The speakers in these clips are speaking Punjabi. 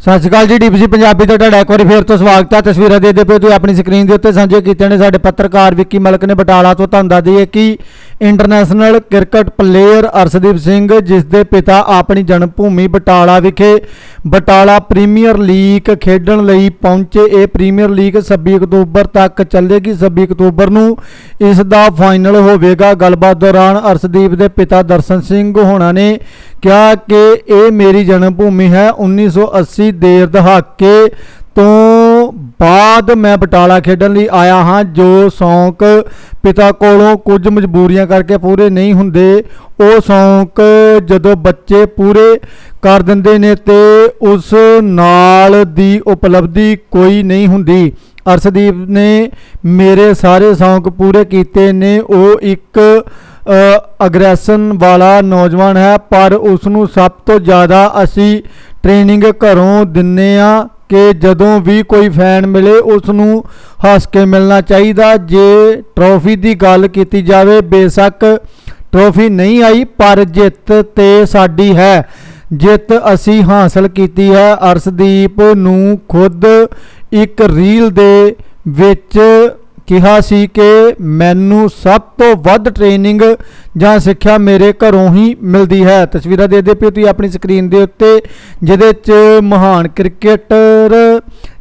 ਸਤਿ ਸ਼੍ਰੀ ਅਕਾਲ ਜੀ ਡੀਪੀਸੀ ਪੰਜਾਬੀ ਤੋਂ ਤੁਹਾਡਾ ਇੱਕ ਵਾਰੀ ਫੇਰ ਤੋਂ ਸਵਾਗਤ ਹੈ। ਤਸਵੀਰਾਂ ਦੇਖਦੇ ਪਏ ਤੁਸੀਂ ਆਪਣੀ ਸਕਰੀਨ ਦੇ ਉੱਤੇ ਸਾਂਝੇ ਕੀਤੇ ਨੇ ਸਾਡੇ ਪੱਤਰਕਾਰ ਵਿੱਕੀ ਮਲਕ ਨੇ ਬਟਾਲਾ ਤੋਂ ਤੁਹਾਨੂੰ ਦੱਸ ਦਈਏ ਕਿ international cricket player Arshdeep Singh, ਜਿਸ ਦੇ ਪਿਤਾ ਆਪਣੀ ਜਨਮ ਭੂਮੀ ਬਟਾਲਾ ਵਿਖੇ ਬਟਾਲਾ ਪ੍ਰੀਮੀਅਰ ਲੀਗ ਖੇਡਣ ਲਈ ਪਹੁੰਚੇ। ਇਹ ਪ੍ਰੀਮੀਅਰ ਲੀਗ 26 ਅਕਤੂਬਰ ਤੱਕ ਚੱਲੇਗੀ। 26 ਅਕਤੂਬਰ ਨੂੰ ਇਸ ਦਾ ਫਾਈਨਲ ਹੋਵੇਗਾ। ਗੱਲਬਾਤ ਦੌਰਾਨ ਅਰਸ਼ਦੀਪ ਦੇ ਪਿਤਾ ਦਰਸ਼ਨ ਸਿੰਘ ਹੋਣਾ ਨੇ ਕਿਹਾ ਕਿ ਇਹ ਮੇਰੀ ਜਨਮ ਭੂਮੀ ਹੈ 1980 ਦੇਰ ਦਹਾਕੇ ਤੋਂ ਬਾਅਦ ਮੈਂ ਬਟਾਲਾ ਖੇਡਣ ਲਈ ਆਇਆ ਹਾਂ, ਜੋ ਸ਼ੌਂਕ ਪਿਤਾ ਕੋਲੋਂ ਕੁਝ ਮਜਬੂਰੀਆਂ ਕਰਕੇ ਪੂਰੇ ਨਹੀਂ ਹੁੰਦੇ। ਉਹ ਸ਼ੌਂਕ ਜਦੋਂ ਬੱਚੇ ਪੂਰੇ ਕਰ ਦਿੰਦੇ ਨੇ ਤੇ ਉਸ ਨਾਲ ਦੀ ਉਪਲਬਧੀ ਕੋਈ ਨਹੀਂ ਹੁੰਦੀ। ਅਰਸ਼ਦੀਪ ਨੇ ਮੇਰੇ ਸਾਰੇ ਸ਼ੌਂਕ ਪੂਰੇ ਕੀਤੇ ਨੇ। ਉਹ ਇੱਕ ਅਗਰੈਸ਼ਨ ਵਾਲਾ ਨੌਜਵਾਨ ਹੈ, ਪਰ ਉਸ ਨੂੰ ਸਭ ਤੋਂ ਜ਼ਿਆਦਾ ਅਸੀਂ ਟ੍ਰੇਨਿੰਗ ਘਰੋਂ ਦਿੰਨੇ ਆ ਕਿ ਜਦੋਂ ਵੀ ਕੋਈ ਫੈਨ ਮਿਲੇ ਉਸ ਨੂੰ ਹੱਸ ਕੇ ਮਿਲਣਾ ਚਾਹੀਦਾ। ਜੇ ਟਰੋਫੀ ਦੀ ਗੱਲ ਕੀਤੀ ਜਾਵੇ, ਬੇਸ਼ੱਕ ਟਰੋਫੀ ਨਹੀਂ ਆਈ, ਪਰ ਜਿੱਤ ਤੇ ਸਾਡੀ ਹੈ। ਜਿੱਤ ਅਸੀਂ ਹਾਸਲ ਕੀਤੀ ਹੈ। ਅਰਸ਼ਦੀਪ ਨੂੰ ਖੁਦ ਇੱਕ ਰੀਲ ਦੇ ਵਿੱਚ ਕਿਹਾ ਸੀ ਕਿ ਮੈਨੂੰ ਸਭ ਤੋਂ ਵੱਧ ਟ੍ਰੇਨਿੰਗ ਜਾਂ ਸਿੱਖਿਆ ਮੇਰੇ ਘਰੋਂ ਹੀ ਮਿਲਦੀ ਹੈ। ਤਸਵੀਰਾਂ ਦੇਖਦੇ ਪਿਓ, ਤੁਸੀਂ ਆਪਣੀ ਸਕਰੀਨ ਦੇ ਉੱਤੇ, ਜਿਹਦੇ 'ਚ ਮਹਾਨ ਕ੍ਰਿਕਟਰ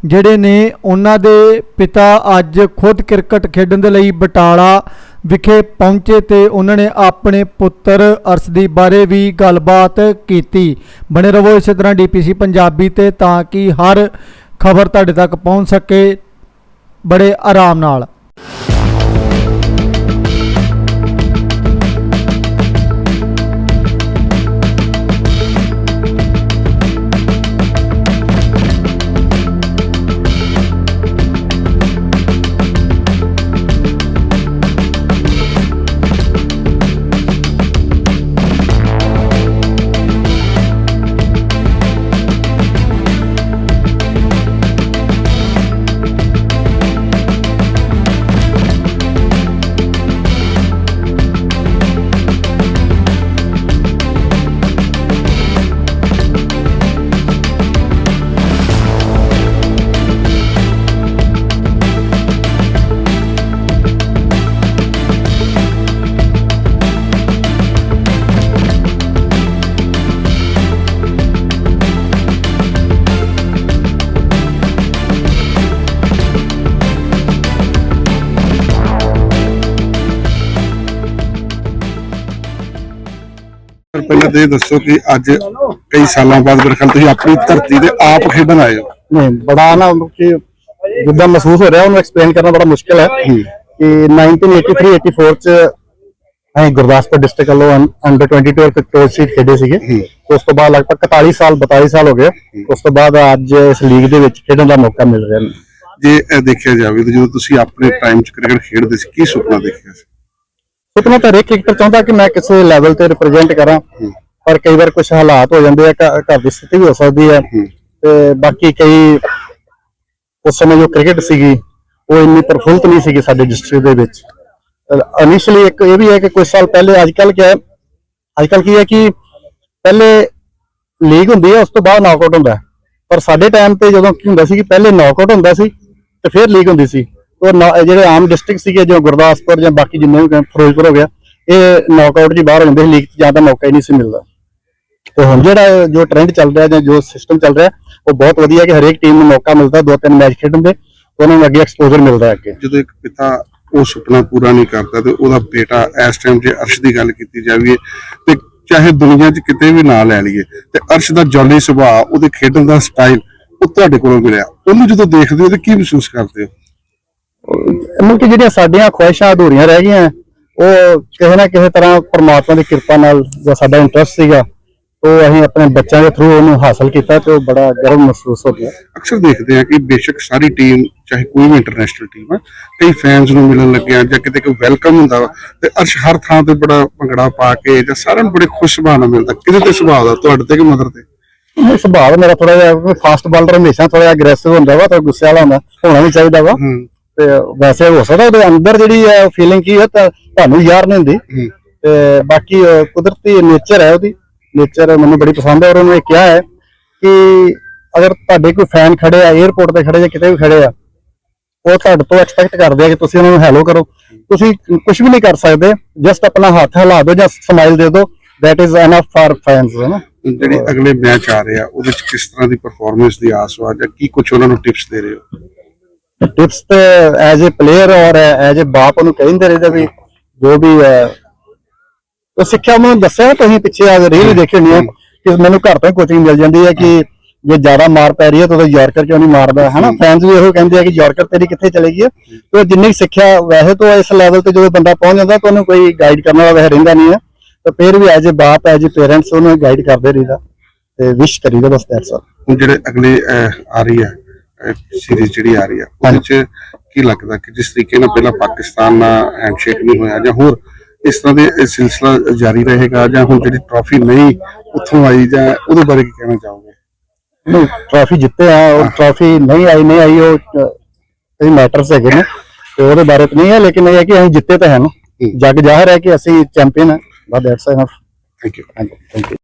ਜਿਹੜੇ ਨੇ, ਉਹਨਾਂ ਦੇ ਪਿਤਾ ਅੱਜ ਖੁਦ ਕ੍ਰਿਕਟ ਖੇਡਣ ਦੇ ਲਈ ਬਟਾਲਾ ਵਿਖੇ ਪਹੁੰਚੇ ਤੇ ਉਹਨਾਂ ਨੇ ਆਪਣੇ ਪੁੱਤਰ ਅਰਸ਼ਦੀਪ ਬਾਰੇ ਵੀ ਗੱਲਬਾਤ ਕੀਤੀ। ਬਣੇ ਰਹੋ ਇਸੇ ਤਰ੍ਹਾਂ ਡੀਪੀਸੀ ਪੰਜਾਬੀ ਤੇ, ਤਾਂ ਕਿ ਹਰ ਖਬਰ ਤੁਹਾਡੇ ਤੱਕ ਪਹੁੰਚ ਸਕੇ ਬੜੇ ਆਰਾਮ ਨਾਲ। Yeah. ਪਰ ਪਹਿਲਾਂ ਤੇ ਇਹ ਦੱਸੋ ਕਿ ਅੱਜ ਕਈ ਸਾਲਾਂ ਬਾਅਦ ਮੇਰੇ ਖਿਆਲ ਤੁਸੀਂ ਆਪਣੀ ਧਰਤੀ ਤੇ ਆਪ ਖੇਡਣ ਆਏ ਹੋ। ਨਹੀਂ ਬੜਾ ਨਾ ਕਿ ਜਿੱਦਾਂ ਮਹਿਸੂਸ ਹੋ ਰਿਹਾ ਉਹਨੂੰ ਐਕਸਪਲੇਨ ਕਰਨਾ ਬੜਾ ਮੁਸ਼ਕਿਲ ਹੈ ਕਿ 1983 84 ਚ ਅਸੀਂ ਗੁਰਦਾਸਪੁਰ ਡਿਸਟ੍ਰਿਕਟ ਵੱਲੋਂ ਅੰਡਰ 22 ਔਰ ਕੋਚ ਸੀਟ ਖੇਡੇ ਸੀਗੇ। ਉਸ ਤੋਂ ਬਾਅਦ ਲਗਭਗ 41 ਸਾਲ 42 ਸਾਲ ਹੋ ਗਏ। ਉਸ ਤੋਂ ਬਾਅਦ ਅੱਜ ਇਸ ਲੀਗ ਦੇ ਵਿੱਚ ਖੇਡਣ ਦਾ ਮੌਕਾ ਮਿਲ ਰਿਹਾ। ਜੇ ਇਹ ਦੇਖਿਆ ਜਾਵੇ ਤਾਂ ਜਦੋਂ ਤੁਸੀਂ ਆਪਣੇ ਟਾਈਮ 'ਚ ਕ੍ਰਿਕਟ ਖੇਡਦੇ ਸੀ ਕੀ ਸੁਪਨਾ ਦੇਖਿਆ ਸੀ? ਸੁਪਨਾ ਤਾਂ ਹਰੇਕ ਕ੍ਰਿਕਟਰ ਚਾਹੁੰਦਾ ਕਿ ਮੈਂ ਕਿਸੇ ਲੈਵਲ ਤੇ ਰਿਪਰੈਜ਼ੈਂਟ ਕਰਾਂ। ਪਰ ਕਈ ਵਾਰ ਕੁਝ ਹਾਲਾਤ ਹੋ ਜਾਂਦੇ ਆ ਘ- ਘਰ ਦੀ ਸਥਿਤੀ ਹੋ ਸਕਦੀ ਹੈ। ਤੇ ਬਾਕੀ ਕਈ ਉਸ ਸਮੇਂ ਜੋ ਕ੍ਰਿਕਟ ਸੀਗੀ ਉਹ ਇੰਨੀ ਪ੍ਰਫੁੱਲਤ ਨਹੀਂ ਸੀਗੀ ਸਾਡੇ ਡਿਸਟ੍ਰਿਕਟ ਦੇ ਵਿੱਚ। ਇਨੀਸ਼ੀਅਲੀ ਇੱਕ ਇਹ ਵੀ ਹੈ ਕਿ ਕੁਝ ਸਾਲ ਪਹਿਲੇ ਅੱਜ ਕੱਲ ਕਿਹਾ ਅੱਜ ਕੱਲ ਕੀ ਹੈ ਕਿ ਪਹਿਲੇ ਲੀਗ ਹੁੰਦੀ ਹੈ ਉਸ ਤੋਂ ਬਾਅਦ ਨੌਕਆਊਟ ਹੁੰਦਾ ਹੈ। ਪਰ ਸਾਡੇ ਟਾਈਮ ਤੇ ਜਦੋਂ ਕੀ ਹੁੰਦਾ ਸੀ ਕਿ ਪਹਿਲੇ ਨੌਕਆਊਟ ਹੁੰਦਾ ਸੀ ਤੇ ਫਿਰ ਲੀਗ ਹੁੰਦੀ ਸੀ। ਉਹ ਜਿਹੜੇ ਆਮ ਡਿਸਟ੍ਰਿਕਟ ਸੀਗੇ ਜਿਵੇਂ ਗੁਰਦਾਸਪੁਰ ਜਾਂ ਬਾਕੀ ਜਿੰਨੇ ਵੀ ਫਿਰੋਜ਼ਪੁਰ ਹੋ ਗਿਆ, ਇਹ ਨੌਕਆਊਟ ਜੀ ਬਾਹਰ ਹੁੰਦੇ ਸੀ ਲੀਗ ਜਾਂ ਤਾਂ ਮੌਕਾ ਹੀ ਨਹੀਂ ਸੀ ਮਿਲਦਾ। ਤੇ ਹੁਣ ਜਿਹੜਾ ਜੋ ਟ੍ਰੈਂਡ ਚੱਲ ਰਿਹਾ ਜਾਂ ਜੋ ਸਿਸਟਮ ਚੱਲ ਰਿਹਾ, ਉਹ ਬਹੁਤ ਵਧੀਆ ਕਿ ਹਰੇਕ ਟੀਮ ਨੂੰ ਮੌਕਾ ਮਿਲਦਾ, ਦੋ ਤਿੰਨ ਮੈਚ ਖੇਡਣ ਦੇ, ਉਹਨਾਂ ਨੂੰ ਅੱਗੇ ਐਕਸਪੋਜ਼ਰ ਮਿਲਦਾ ਅੱਗੇ। ਜਦੋਂ ਇੱਕ ਪਿਤਾ ਉਹ ਸੁਪਨਾ ਪੂਰਾ ਨਹੀਂ ਕਰਦਾ ਤੇ ਉਹਦਾ ਬੇਟਾ ਇਸ ਟਾਈਮ ਜੇ ਅਰਸ਼ ਦੀ ਗੱਲ ਕੀਤੀ ਜਾਵੇ, ਤੇ ਚਾਹੇ ਦੁਨੀਆ 'ਚ ਕਿਤੇ ਵੀ ਨਾਂ ਲੈ ਲਈਏ, ਤੇ ਅਰਸ਼ ਦਾ ਜੌਲੀ ਸੁਭਾਅ, ਉਹਦੇ ਖੇਡਣ ਦਾ ਸਟਾਈਲ ਉਹ ਤੁਹਾਡੇ ਕੋਲੋਂ ਮਿਲਿਆ। ਉਹਨੂੰ ਜਦੋਂ ਦੇਖਦੇ ਹੋ ਤੇ ਕੀ ਮਹਿਸੂਸ ਕਰਦੇ ਹੋ? ਮਤਲਬ ਕਿ ਜਿਹੜੀਆਂ ਸਾਡੀਆਂ ਖੁਆਇਸ਼ਾਂ ਅਧੂਰੀਆਂ ਰਹਿ ਗਈਆਂ ਉਹ ਕਿਸੇ ਨਾ ਕਿਸੇ ਤਰ੍ਹਾਂ ਪਰਮਾਤਮਾ ਦੀ ਕਿਰਪਾ ਨਾਲ ਜੋ ਸਾਡਾ ਇੰਟਰਸਟ ਸੀਗਾ ਉਹ ਅਸੀਂ ਆਪਣੇ ਬੱਚਿਆਂ ਦੇ ਥਰੂ ਉਹਨੂੰ ਹਾਸਲ ਕੀਤਾ ਤੇ ਉਹ ਬੜਾ ਗਰਵ ਮਹਿਸੂਸ ਹੋ ਗਿਆ। ਅਕਸਰ ਦੇਖਦੇ ਆ ਕਿ ਬੇਸ਼ੱਕ ਸਾਰੀ ਟੀਮ ਚਾਹੇ ਕੋਈ ਵੀ ਇੰਟਰਨੈਸ਼ਨਲ ਟੀਮ ਹੈ ਕਈ ਫੈਨਸ ਨੂੰ ਮਿਲਣ ਲੱਗਿਆ ਜਾਂ ਕਿਤੇ ਕੋਈ ਵੈਲਕਮ ਹੁੰਦਾ ਤੇ ਅਰਸ਼ ਹਰ ਥਾਂ ਤੇ ਬੜਾ ਭੰਗੜਾ ਪਾ ਕੇ ਜਾਂ ਸਾਰਿਆਂ ਨੂੰ ਬੜੇ ਖੁਸ਼ ਸੁਭਾਅ ਨਾਲ ਮਿਲਦਾ। ਕਿਹਦੇ ਤੇ ਸੁਭਾਅ ਦਾ ਤੁਹਾਡੇ ਤੇ ਕਿ ਮਦਰ ਤੇ? ਇਹ ਸੁਭਾਅ ਮੇਰਾ ਥੋੜਾ ਜਿਹਾ ਫਾਸਟ ਬਾਲਰ ਹਮੇਸ਼ਾ ਥੋੜਾ ਜਿਹਾ ਅਗਰੈਸਿਵ ਹੁੰਦਾ ਵਾ ਤੇ ਗੁੱਸੇ ਵਾਲਾ ਹੁੰਦਾ ਹੋਣਾ ਵੀ ਚਾਹੀਦਾ ਵਾ। ਤੇ ਵੈਸੇ ਹੋ ਸਕਦਾ ਉਹਦੇ ਅੰਦਰ ਜਿਹੜੀ ਹੈ ਫੀਲਿੰਗ ਕੀ ਹੈ ਤਾਂ ਤੁਹਾਨੂੰ ਯਾਰ ਨਹੀਂ ਹੁੰਦੀ। ਤੇ ਬਾਕੀ ਅਹ, ਕੁਦਰਤੀ ਨੇਚਰ ਹੈ ਉਹਦੀ। ਨੇਚਰ ਮੈਨੂੰ ਬੜੀ ਪਸੰਦ ਹੈ ਔਰ ਉਹਨੇ ਕਿਹਾ ਹੈ ਕਿ ਅਗਰ ਤੁਹਾਡੇ ਕੋਈ ਫੈਨ ਖੜੇ ਆ 에어ਪੋਰਟ ਤੇ ਖੜੇ ਜਾਂ ਕਿਤੇ ਵੀ ਖੜੇ ਆ ਉਹ ਤੁਹਾਡੇ ਤੋਂ ਐਕਸਪੈਕਟ ਕਰਦੇ ਆ ਕਿ ਤੁਸੀਂ ਉਹਨਾਂ ਨੂੰ ਹੈਲੋ ਕਰੋ। ਤੁਸੀਂ ਕੁਝ ਵੀ ਨਹੀਂ ਕਰ ਸਕਦੇ ਜਸਟ ਆਪਣਾ ਹੱਥ ਹਿਲਾ ਦਿਓ ਜਾਂ ਸਮਾਈਲ ਦੇ ਦਿਓ। That is enough for fans ਹੈ ਨਾ? ਜਿਹੜੇ ਅਗਲੇ ਮੈਚ ਆ ਰਹੇ ਆ ਉਹਦੇ ਚ ਕਿਸ ਤਰ੍ਹਾਂ ਦੀ ਪਰਫਾਰਮੈਂਸ ਦੀ ਆਸ ਵਾ ਜਾਂ ਕੀ ਕੁਝ ਉਹਨਾਂ ਨੂੰ ਟਿਪਸ ਦੇ ਰਹੇ ਹੋ? ਟਿਪਸ ਤੇ ਐਜ਼ ਅ ਪਲੇਅਰ ਔਰ ਐਜ਼ ਅ ਬਾਪ ਉਹਨੂੰ ਕਹਿੰਦੇ ਰਹਿੰਦੇ ਵੀ ਜੋ ਵੀ ਹੈ। ਉਹ ਸਿੱਖਿਆ ਮੈਨੂੰ ਦੱਸਿਆ ਤੁਸੀਂ ਪਿੱਛੇ ਆ ਰੀਲ ਦੇਖੀ ਹੋਣੀ ਕਿ ਮੈਨੂੰ ਘਰ ਤੋਂ ਕੋਚਿੰਗ ਮਿਲ ਜਾਂਦੀ ਹੈ ਕਿ ਜੇ ਜ਼ਿਆਦਾ ਮਾਰ ਪੈ ਰਹੀ ਹੈ ਤਾਂ ਉਹਦਾ ਯਾਰਕਰ ਕਿਉਂ ਨਹੀਂ ਮਾਰਦਾ ਹਨਾ ਫੈਨਸ ਵੀ ਇਹੋ ਕਹਿੰਦੇ ਆ ਕਿ ਯਾਰਕਰ ਤੇਰੀ ਕਿੱਥੇ ਚਲੇਗੀ ਤੇ ਜਿੰਨੀ ਸਿੱਖਿਆ ਵੈਸੇ ਤੋਂ ਇਸ ਲੈਵਲ ਤੇ ਜਦੋਂ ਬੰਦਾ ਪਹੁੰਚ ਜਾਂਦਾ ਤਾਂ ਉਹਨੂੰ ਕੋਈ ਗਾਈਡ ਕਰਨ ਵਾਲਾ ਵੈਸੇ ਰਹਿੰਦਾ ਨਹੀਂ ਹੈ। ਤਾਂ ਫਿਰ ਵੀ ਐਜ਼ ਅ ਬਾਪ ਐਜ਼ ਅ ਪੇਰੈਂਟਸ ਉਹਨੂੰ ਗਾਈਡ ਕਰਦੇ ਰਹੀਦਾ। ਤੇ ਵਿਸ਼ ਕਰੀਦਾ ਬਸ ਦੈਟਸ ਆਲ ਜਿਹੜੇ ਅਗਲੇ ਆ ਰਹੀ ਹੈ ਸੀਰੀਜ਼ ਜਿਹੜੀ ਆ ਰਹੀ ਆ ਉਹਦੇ ਚ ਕੀ ਲੱਗਦਾ ਕਿ ਜਿਸ ਤਰੀਕੇ ਨਾਲ ਪਹਿਲਾਂ ਪਾਕਿਸਤਾਨ ਨਾਲ ਹੈਂਡਸ਼ੇਕ ਨਹੀਂ ਹੋਇਆ ਜਾਂ ਹੋਰ ਇਸ ਤਰ੍ਹਾਂ ਦੇ ਸਿਲਸਿਲਾ ਜਾਰੀ ਰਹੇਗਾ ਜਾਂ ਹੁਣ ਜਿਹੜੀ ਟਰਾਫੀ ਨਹੀਂ ਉੱਥੋਂ ਆਈ ਜਾਂ ਉਹਦੇ ਬਾਰੇ ਕੀ ਕਹਿਣਾ ਚਾਹੋਗੇ? ਨਹੀਂ ਟਰਾਫੀ ਜਿੱਤੇ ਆ ਉਹ ਟਰਾਫੀ ਨਹੀਂ ਆਈ ਨਹੀਂ ਆਈ ਉਹ ਕਈ ਮੈਟਰਸ ਹੈਗੇ ਨੇ ਤੇ ਉਹਦੇ ਬਾਰੇ ਤਾਂ ਨਹੀਂ ਹੈ ਲੇਕਿਨ ਇਹ ਹੈ ਕਿ ਅਸੀਂ ਜਿੱਤੇ ਤਾਂ ਹੈ ਨਾ। ਜੱਗ ਜ਼ਾਹਰ ਹੈ ਕਿ ਅਸੀਂ ਚੈਂਪੀਅਨ ਹਾਂ। ਬਸ that's enough thank you thank you